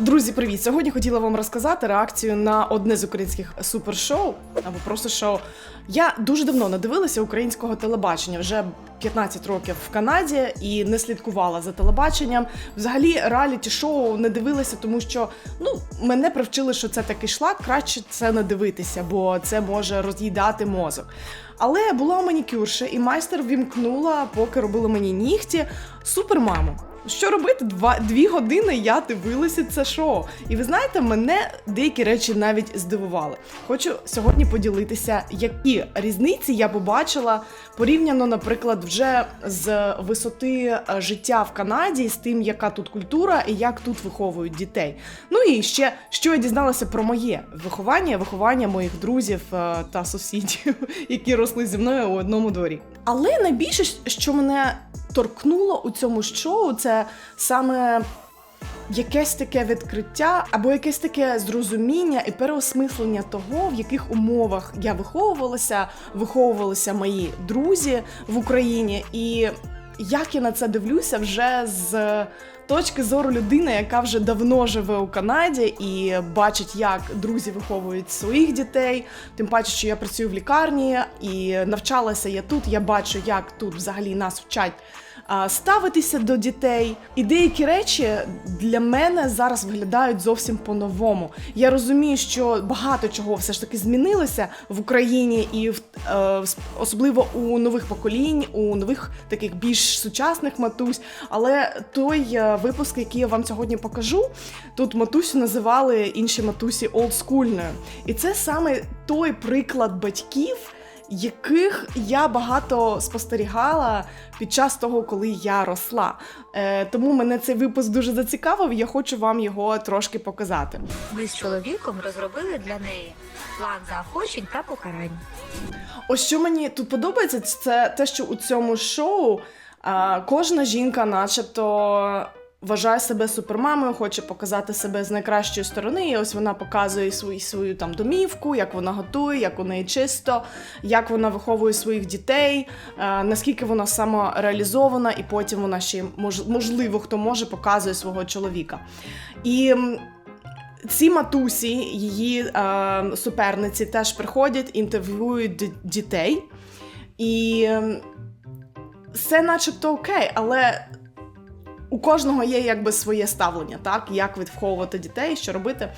Друзі, привіт! Сьогодні хотіла вам розказати реакцію на одне з українських супершоу або просто шоу. Я дуже давно не дивилася українського телебачення, вже 15 років в Канаді і не слідкувала за телебаченням. Взагалі реаліті шоу не дивилася, тому що ну мене привчили, що це такий шлак, краще це не дивитися, бо це може роз'їдати мозок. Але була у манікюрші, і майстер вімкнула, поки робили мені нігті, супермаму. Що робити? Два дві години я дивилася це шоу. І ви знаєте, мене деякі речі навіть здивували. Хочу сьогодні поділитися, які різниці я побачила порівняно, наприклад, вже з висоти е, життя в Канаді, з тим, яка тут культура і як тут виховують дітей. Ну і ще що я дізналася про моє виховання, виховання моїх друзів е, та сусідів, які росли зі мною у одному дворі. Але найбільше, що мене торкнуло у цьому шоу, це саме якесь таке відкриття або якесь таке зрозуміння і переосмислення того, в яких умовах я виховувалася, виховувалися мої друзі в Україні, і як я на це дивлюся вже з точки зору людини, яка вже давно живе у Канаді і бачить, як друзі виховують своїх дітей. Тим паче, що я працюю в лікарні і навчалася я тут. Я бачу, як тут взагалі нас вчать ставитися до дітей. І деякі речі для мене зараз виглядають зовсім по-новому. Я розумію, що багато чого все ж таки змінилося в Україні, і в е, особливо у нових поколінь, у нових таких більш сучасних матусь. Але той е, випуск, який я вам сьогодні покажу, тут матусю називали інші матусі олдскульною. І це саме той приклад батьків яких я багато спостерігала під час того, коли я росла. Е, тому мене цей випуск дуже зацікавив. Я хочу вам його трошки показати. Ми з чоловіком розробили для неї план заохочень та покарань. Ось що мені тут подобається, це те, що у цьому шоу кожна жінка, начебто. Вважає себе супермамою, хоче показати себе з найкращої сторони. І ось вона показує свою свою там домівку, як вона готує, як у неї чисто, як вона виховує своїх дітей, е, наскільки вона самореалізована, і потім вона ще мож, можливо хто може показує свого чоловіка. І ці матусі, її е, суперниці, теж приходять, інтерв'юють дітей. І все начебто окей, але у кожного є якби своє ставлення, так як відвховувати дітей, що робити.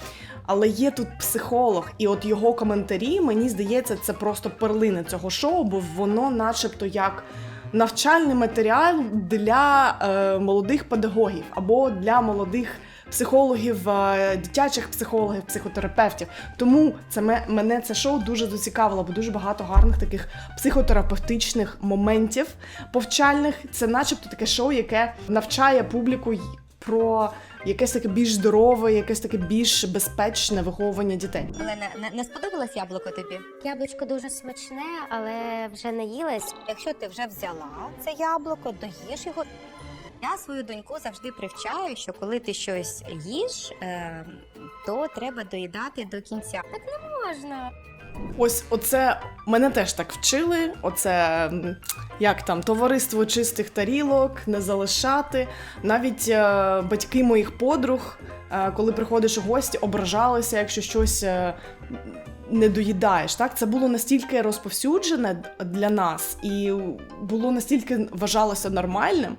Але є тут психолог, і от його коментарі, мені здається, це просто перлини цього шоу, бо воно, начебто, як навчальний матеріал для е, молодих педагогів або для молодих психологів, е, дитячих психологів, психотерапевтів. Тому це мене це шоу дуже зацікавило, бо дуже багато гарних таких психотерапевтичних моментів повчальних. Це, начебто, таке шоу, яке навчає публіку про якесь таке більш здорове, якесь таке більш безпечне виховування дітей. Олена, не, не сподобалось яблуко тобі? Яблучко дуже смачне, але вже наїлась. Якщо ти вже взяла це яблуко, доїж його. Я свою доньку завжди привчаю, що коли ти щось їш, е, то треба доїдати до кінця. Можна. Ось оце мене теж так вчили. Оце як там товариство чистих тарілок, не залишати. Навіть е, батьки моїх подруг, е, коли приходиш у гості, ображалися, якщо щось. Е, не доїдаєш, так це було настільки розповсюджене для нас, і було настільки вважалося нормальним.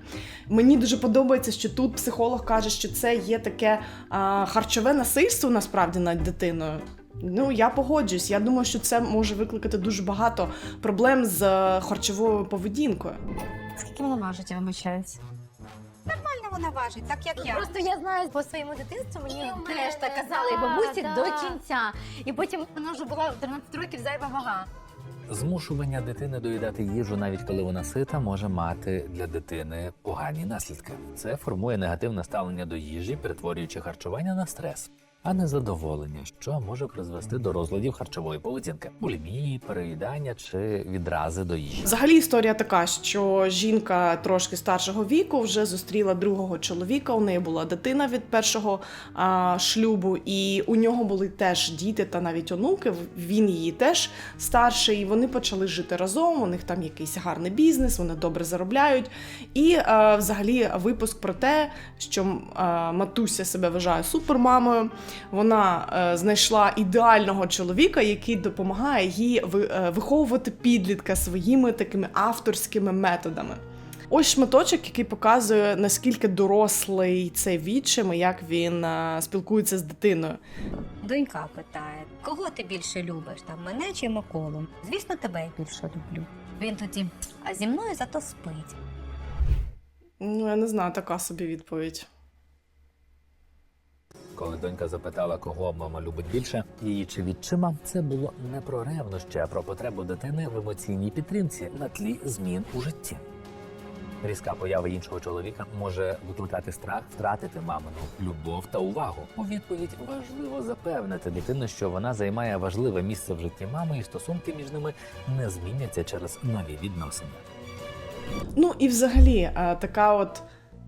Мені дуже подобається, що тут психолог каже, що це є таке а, харчове насильство насправді над дитиною. Ну, я погоджуюсь. Я думаю, що це може викликати дуже багато проблем з е, харчовою поведінкою. Скільки вона важить, я вибачаюсь? Нормально вона важить, так як я. Просто я знаю по своєму дитинству, мені І теж так мене, казали, да, бабусі да. до кінця. І потім вона вже була в 13 років зайва вага. Змушування дитини доїдати їжу, навіть коли вона сита, може мати для дитини погані наслідки. Це формує негативне ставлення до їжі, перетворюючи харчування на стрес. А не задоволення, що може призвести до розладів харчової поведінки, булімії, переїдання чи відрази до їжі. Взагалі історія така, що жінка трошки старшого віку вже зустріла другого чоловіка. У неї була дитина від першого а, шлюбу, і у нього були теж діти та навіть онуки. Він її теж старший. І вони почали жити разом. У них там якийсь гарний бізнес, вони добре заробляють. І а, взагалі випуск про те, що а, матуся себе вважає супермамою. Вона е, знайшла ідеального чоловіка, який допомагає їй е, виховувати підлітка своїми такими авторськими методами. Ось шматочок, який показує наскільки дорослий цей відчим і як він е, спілкується з дитиною. Донька питає: кого ти більше любиш? Там мене чи Миколу? Звісно, тебе я більше люблю. Він тоді, а зі мною зато спить. Ну, я не знаю, така собі відповідь. Коли донька запитала, кого мама любить більше, її чи відчима, це було не про ревнощі, а про потребу дитини в емоційній підтримці на тлі змін у житті. Різка поява іншого чоловіка може викликати страх втратити мамину любов та увагу. У відповідь важливо запевнити дитину, що вона займає важливе місце в житті мами, і стосунки між ними не зміняться через нові відносини. Ну і взагалі, така от,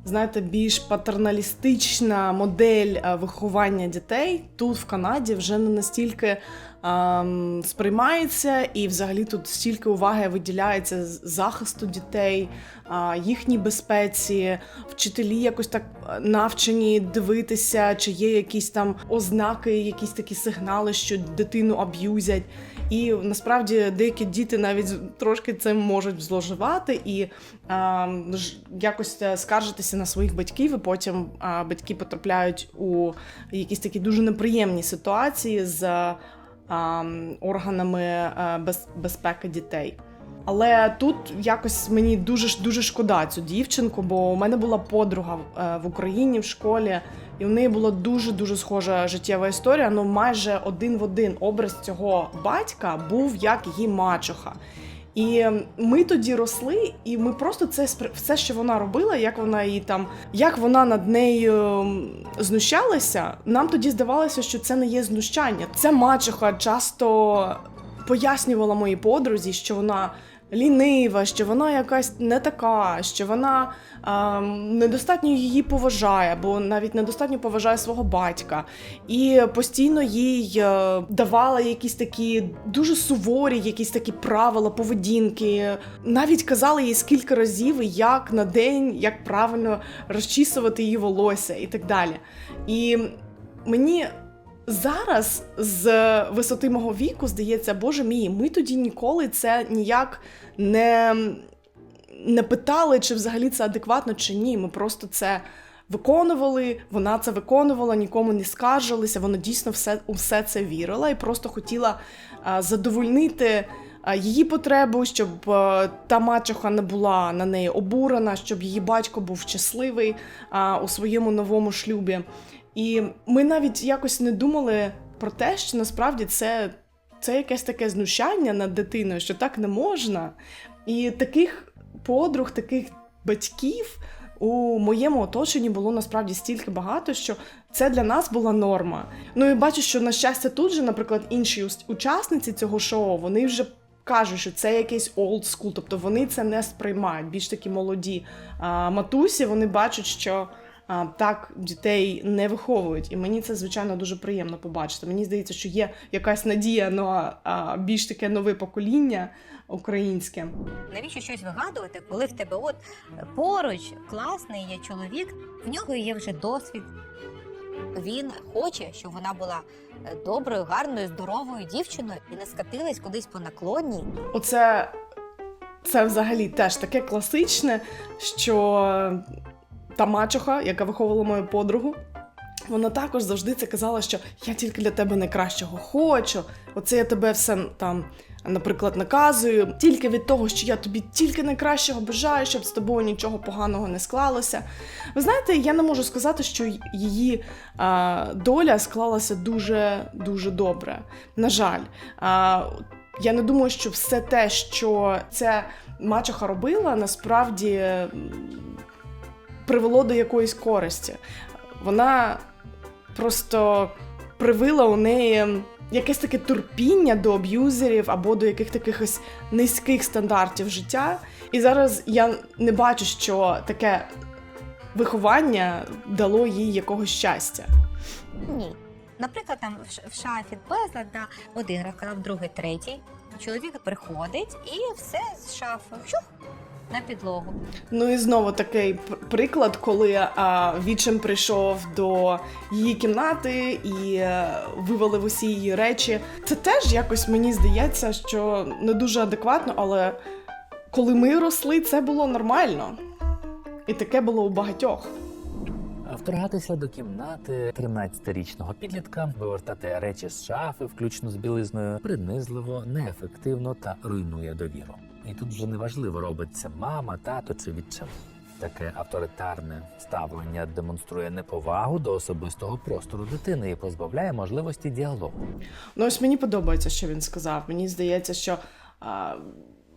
знаєте, більш патерналістична модель е, виховання дітей тут в Канаді вже не настільки ем, сприймається, і взагалі тут стільки уваги виділяється захисту дітей, їхній безпеці, вчителі якось так е, навчені дивитися, чи є якісь там ознаки, якісь такі сигнали, що дитину аб'юзять. І насправді деякі діти навіть трошки цим можуть зловживати і а, якось е, скаржитися на своїх батьків, і потім а, батьки потрапляють у якісь такі дуже неприємні ситуації з а, органами е, без, безпеки дітей. Але тут якось мені дуже дуже шкода цю дівчинку, бо у мене була подруга е, в Україні в школі, і в неї була дуже дуже схожа життєва історія. Ну майже один в один образ цього батька був як її мачуха. І ми тоді росли, і ми просто це все, що вона робила, як вона її там, як вона над нею знущалася. Нам тоді здавалося, що це не є знущання. Ця мачуха часто пояснювала моїй подрузі, що вона лінива, що вона якась не така, що вона ем, недостатньо її поважає, або навіть недостатньо поважає свого батька, і постійно їй е, давала якісь такі дуже суворі, якісь такі правила поведінки. Навіть казала їй скільки разів, як на день, як правильно розчісувати її волосся і так далі. І мені зараз з висоти мого віку здається, боже мій, ми тоді ніколи це ніяк не, не питали, чи взагалі це адекватно, чи ні. Ми просто це. Виконували, вона це виконувала, нікому не скаржилися. Вона дійсно все, все це вірила і просто хотіла а, задовольнити її потребу, щоб та мачуха не була на неї обурена, щоб її батько був щасливий а, у своєму новому шлюбі. І ми навіть якось не думали про те, що насправді це, це якесь таке знущання над дитиною, що так не можна. І таких подруг, таких батьків у моєму оточенні було насправді стільки багато, що це для нас була норма. Ну і бачу, що на щастя, тут же, наприклад, інші учасниці цього шоу, вони вже. Кажуть, що це якийсь school, тобто вони це не сприймають. Більш такі молоді а, матусі, вони бачать, що так дітей не виховують. І мені це, звичайно, дуже приємно побачити. Мені здається, що є якась надія на а, більш таке нове покоління українське. Навіщо щось вигадувати, коли в тебе от поруч класний є чоловік, в нього є вже досвід. Він хоче, щоб вона була е, доброю, гарною, здоровою дівчиною і не скатилась кудись по наклонній. Оце це взагалі теж таке класичне, що та мачуха, яка виховувала мою подругу, вона також завжди це казала, що я тільки для тебе найкращого хочу. Оце я тебе все там, наприклад, наказую. Тільки від того, що я тобі тільки найкращого бажаю, щоб з тобою нічого поганого не склалося. Ви знаєте, я не можу сказати, що її а, доля склалася дуже дуже добре. На жаль, а, я не думаю, що все те, що ця мачуха робила, насправді привело до якоїсь користі. Вона просто привила у неї якесь таке терпіння до аб'юзерів або до яких таких ось низьких стандартів життя. І зараз я не бачу, що таке виховання дало їй якогось щастя. Ні. Наприклад, там в шафі безлад, да, один розказав, другий, третій. Чоловік приходить і все з шафи чух, на підлогу. Ну і знову такий приклад, коли а, Вічем прийшов до її кімнати і е, вивалив усі її речі. Це теж якось мені здається, що не дуже адекватно, але коли ми росли, це було нормально. І таке було у багатьох. Вторгатися до кімнати 13-річного підлітка, вивертати речі з шафи, включно з білизною, принизливо, неефективно та руйнує довіру. І тут вже неважливо, робиться мама, тато чи відчим. Таке авторитарне ставлення демонструє неповагу до особистого простору дитини і позбавляє можливості діалогу. Ну, ось мені подобається, що він сказав. Мені здається, що а,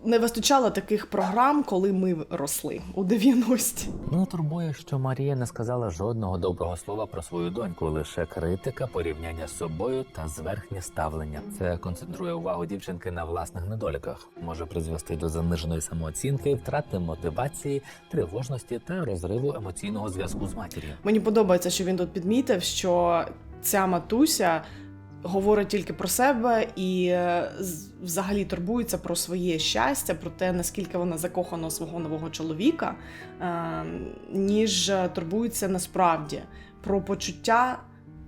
не вистачало таких програм, коли ми росли у 90-ті. Мене турбує, що Марія не сказала жодного доброго слова про свою доньку, лише критика, порівняння з собою та зверхнє ставлення. Це концентрує увагу дівчинки на власних недоліках, може призвести до заниженої самооцінки, втрати мотивації, тривожності та розриву емоційного зв'язку з матір'ю. Мені подобається, що він тут підмітив, що ця матуся говорить тільки про себе і е, взагалі турбується про своє щастя, про те, наскільки вона закохана у свого нового чоловіка, е, ніж е, турбується насправді про почуття.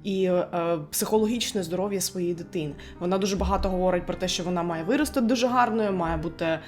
І е, психологічне здоров'я своєї дитини. Вона дуже багато говорить про те, що вона має вирости дуже гарною, має бути е,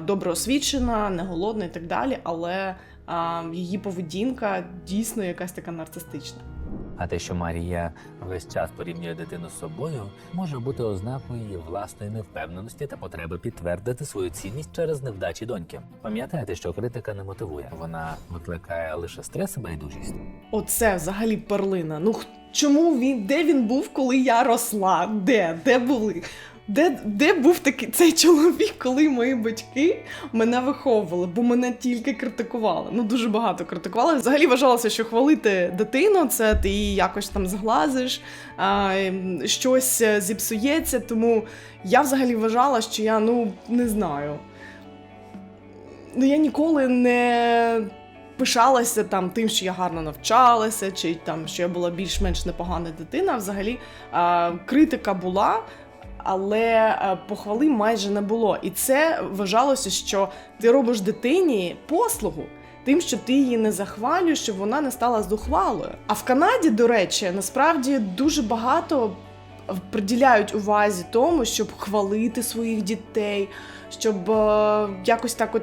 добре освічена, не голодна і так далі. Але а, її поведінка дійсно якась така нарцистична. А те, що Марія весь час порівнює дитину з собою, може бути ознакою її власної невпевненості та потреби підтвердити свою цінність через невдачі доньки. Пам'ятаєте, що критика не мотивує, вона викликає лише стрес і байдужість. Оце взагалі перлина. Ну чому він де він був, коли я росла? Де? Де були? Де, де був такий цей чоловік, коли мої батьки мене виховували, бо мене тільки критикували. Ну дуже багато критикували. Взагалі вважалося, що хвалити дитину це ти її якось там зглазиш, а, ем, щось е, зіпсується. Тому я взагалі вважала, що я ну не знаю. Ну я ніколи не пишалася там тим, що я гарно навчалася, чи там що я була більш-менш непогана дитина. Взагалі а, критика була. Але е, похвали майже не було. І це вважалося, що ти робиш дитині послугу тим, що ти її не захвалюєш, щоб вона не стала зухвалою. А в Канаді, до речі, насправді дуже багато приділяють увазі тому, щоб хвалити своїх дітей, щоб е, якось так от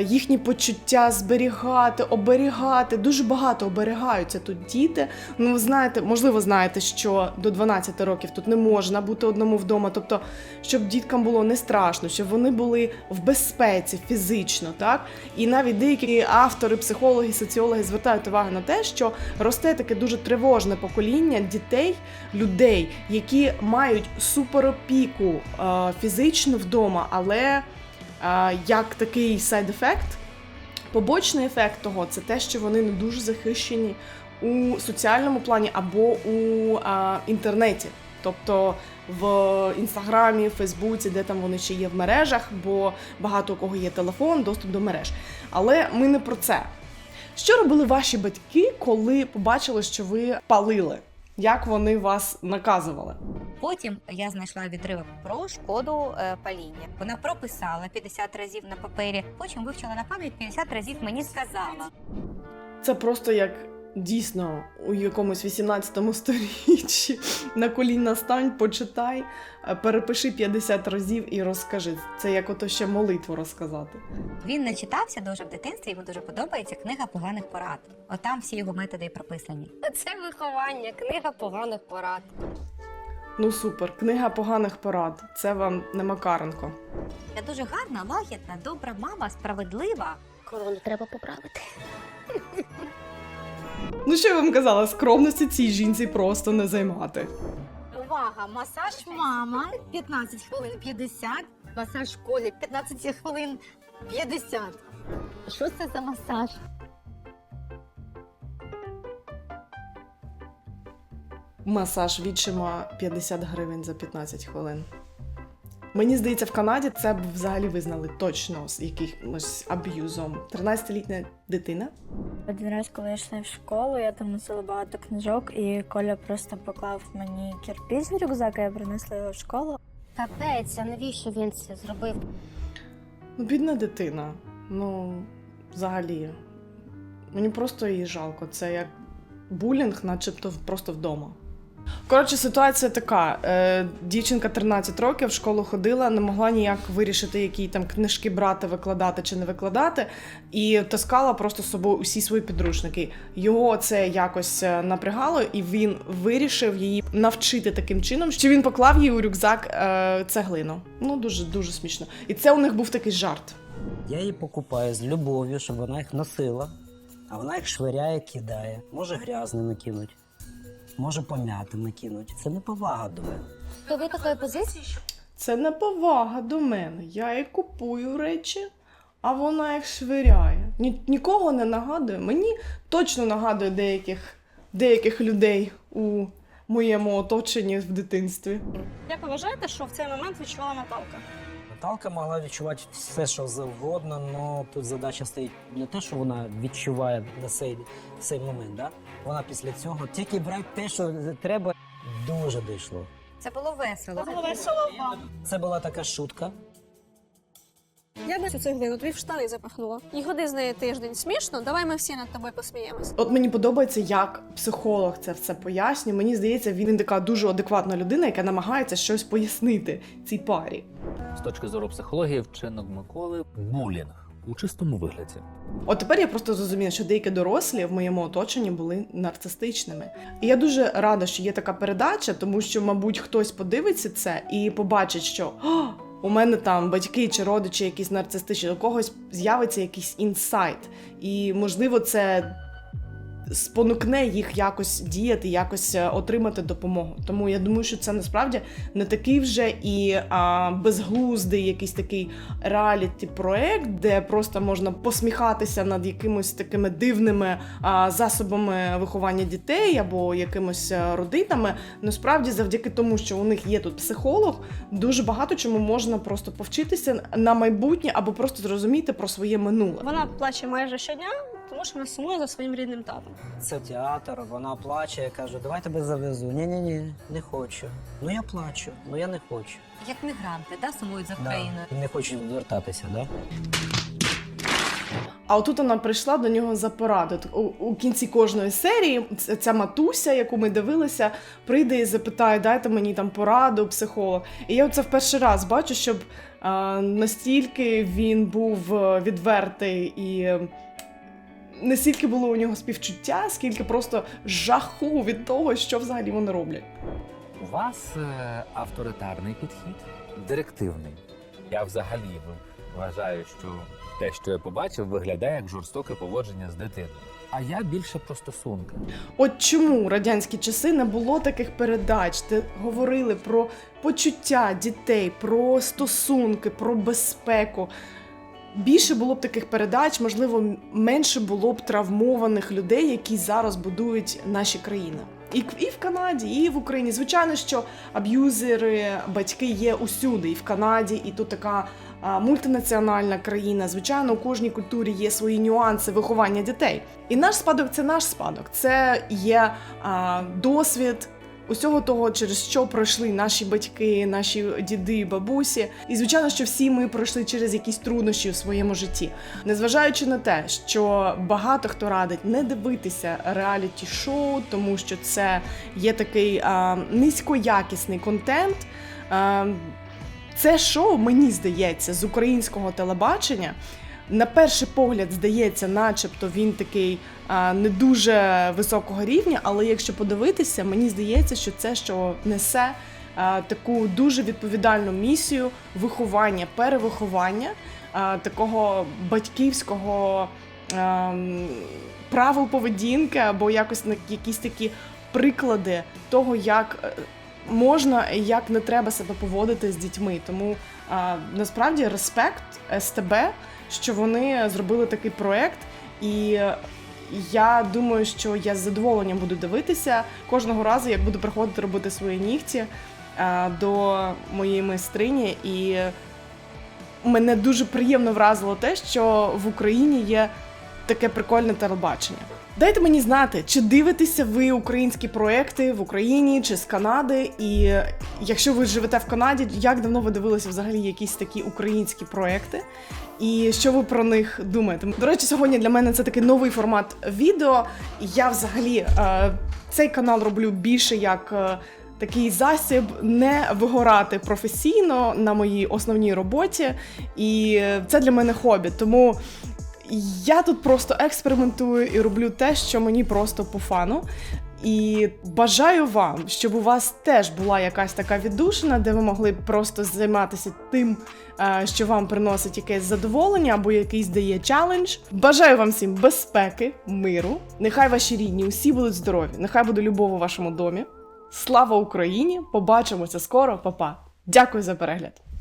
їхні почуття зберігати, оберігати. Дуже багато оберігаються тут діти. Ну, ви знаєте, можливо, знаєте, що до 12 років тут не можна бути одному вдома. Тобто, щоб діткам було не страшно, щоб вони були в безпеці фізично, так? І навіть деякі автори, психологи, соціологи звертають увагу на те, що росте таке дуже тривожне покоління дітей, людей, які мають суперопіку е, фізично вдома, але е, як такий сайд-ефект, побочний ефект того це те, що вони не дуже захищені у соціальному плані або у е, інтернеті. Тобто в інстаграмі, Фейсбуці, де там вони ще є в мережах, бо багато у кого є телефон, доступ до мереж. Але ми не про це. Що робили ваші батьки, коли побачили, що ви палили? Як вони вас наказували? Потім я знайшла відривок про шкоду е, паління. Вона прописала 50 разів на папері, потім вивчила на пам'ять 50 разів мені сказала. Це просто як дійсно у якомусь 18 сторіччі на коліна стань, почитай, е, перепиши 50 разів і розкажи. Це як ото ще молитву розказати. Він не читався дуже в дитинстві, йому дуже подобається книга поганих порад. Отам всі його методи і прописані. Це виховання, книга поганих порад. Ну супер, книга поганих порад. Це вам не Макаренко. Я дуже гарна, лагідна, добра мама, справедлива. Корону треба поправити. Ну що я вам казала, скромності цій жінці просто не займати. Увага! Масаж мама 15 хвилин 50, масаж в школі 15 хвилин 50. Що це за масаж? Масаж відчима 50 гривень за 15 хвилин. Мені здається, в Канаді це б взагалі визнали точно з якимось аб'юзом. 13-літня дитина. Один раз, коли я йшла в школу, я там носила багато книжок, і Коля просто поклав мені кірпіч з рюкзака, я принесла його в школу. Капець, а навіщо він це зробив? Ну, бідна дитина. Ну, взагалі. Мені просто її жалко. Це як булінг, начебто просто вдома. Коротше, ситуація така: е, дівчинка 13 років в школу ходила, не могла ніяк вирішити, які там книжки брати, викладати чи не викладати, і таскала просто з собою усі свої підручники. Його це якось е, напрягало, і він вирішив її навчити таким чином, що він поклав їй у рюкзак е, цеглину. Ну дуже дуже смішно. І це у них був такий жарт. Я її покупаю з любов'ю, щоб вона їх носила, а вона їх швиряє, кидає. Може грязними кинуть, може пом'ятими кинуть. Це неповага до мене. То ви такої позиції? Це неповага до мене. Я їй купую речі, а вона їх швиряє. Ні, нікого не нагадує. Мені точно нагадує деяких, деяких людей у моєму оточенні в дитинстві. Як ви вважаєте, що в цей момент відчувала Наталка? Наталка могла відчувати все, що завгодно, але тут задача стоїть не те, що вона відчуває на цей, цей момент. Да? Вона після цього тільки брати те, що треба, дуже дійшло. Це було весело. Це було весело вам. Це була така шутка. Я би цю цеглину тобі в штани запахнула. І ходи з нею тиждень. Смішно? Давай ми всі над тобою посміємось. От мені подобається, як психолог це все пояснює. Мені здається, він така дуже адекватна людина, яка намагається щось пояснити цій парі. З точки зору психології, вчинок Миколи булінг у чистому вигляді. От тепер я просто зрозуміла, що деякі дорослі в моєму оточенні були нарцистичними. І я дуже рада, що є така передача, тому що, мабуть, хтось подивиться це і побачить, що «О, у мене там батьки чи родичі якісь нарцистичні, у когось з'явиться якийсь інсайт. І, можливо, це спонукне їх якось діяти, якось е, отримати допомогу. Тому я думаю, що це насправді не такий вже і а, безглуздий якийсь такий реаліті проект, де просто можна посміхатися над якимось такими дивними а, засобами виховання дітей або якимось е, родинами. Насправді, завдяки тому, що у них є тут психолог, дуже багато чому можна просто повчитися на майбутнє або просто зрозуміти про своє минуле. Вона плаче майже щодня, тому що вона сумує за своїм рідним татом. Це театр, вона плаче, я кажу, давай тебе завезу. Ні-ні-ні, не хочу. Ну я плачу, ну я не хочу. Як мігранти, да, сумують за Да. Україною. І не хочу звертатися, да? А отут вона прийшла до нього за пораду. У, у кінці кожної серії ця матуся, яку ми дивилися, прийде і запитає, дайте мені там пораду, психолог. І я оце в перший раз бачу, щоб а, настільки він був е, відвертий і. Не стільки було у нього співчуття, скільки просто жаху від того, що взагалі вони роблять. У вас е, авторитарний підхід, директивний. Я взагалі вважаю, що те, що я побачив, виглядає як жорстоке поводження з дитиною. А я більше про стосунки. От чому в радянські часи не було таких передач, де говорили про почуття дітей, про стосунки, про безпеку. Більше було б таких передач, можливо, менше було б травмованих людей, які зараз будують наші країни. І, і в Канаді, і в Україні. Звичайно, що аб'юзери, батьки є усюди, і в Канаді, і тут така мультинаціональна країна. Звичайно, у кожній культурі є свої нюанси виховання дітей. І наш спадок це наш спадок. Це є а, досвід усього того, через що пройшли наші батьки, наші діди, бабусі. І звичайно, що всі ми пройшли через якісь труднощі у своєму житті. Незважаючи на те, що багато хто радить не дивитися реаліті шоу, тому що це є такий а, низькоякісний контент. А, це шоу, мені здається, з українського телебачення. На перший погляд здається, начебто він такий не дуже високого рівня, але якщо подивитися, мені здається, що це що несе таку дуже відповідальну місію виховання, перевиховання такого батьківського ем, правил поведінки або якось якісь такі приклади того, як е, можна і як не треба себе поводити з дітьми. Тому а, насправді респект СТБ, що вони зробили такий проект. І я думаю, що я з задоволенням буду дивитися кожного разу, як буду приходити робити свої нігті е, до моєї майстрині. І мене дуже приємно вразило те, що в Україні є таке прикольне телебачення. Дайте мені знати, чи дивитеся ви українські проекти в Україні чи з Канади. І якщо ви живете в Канаді, як давно ви дивилися взагалі якісь такі українські проекти? І що ви про них думаєте? До речі, сьогодні для мене це такий новий формат відео. Я взагалі е, цей канал роблю більше як. е, Такий засіб не вигорати професійно на моїй основній роботі, і це для мене хобі. Тому я тут просто експериментую і роблю те, що мені просто по фану. І бажаю вам, щоб у вас теж була якась така віддушина, де ви могли просто займатися тим, е, що вам приносить якесь задоволення або якийсь дає челендж. Бажаю вам всім безпеки, миру. Нехай ваші рідні усі будуть здорові. Нехай буде любов у вашому домі. Слава Україні! Побачимося скоро, Па-па. Дякую за перегляд.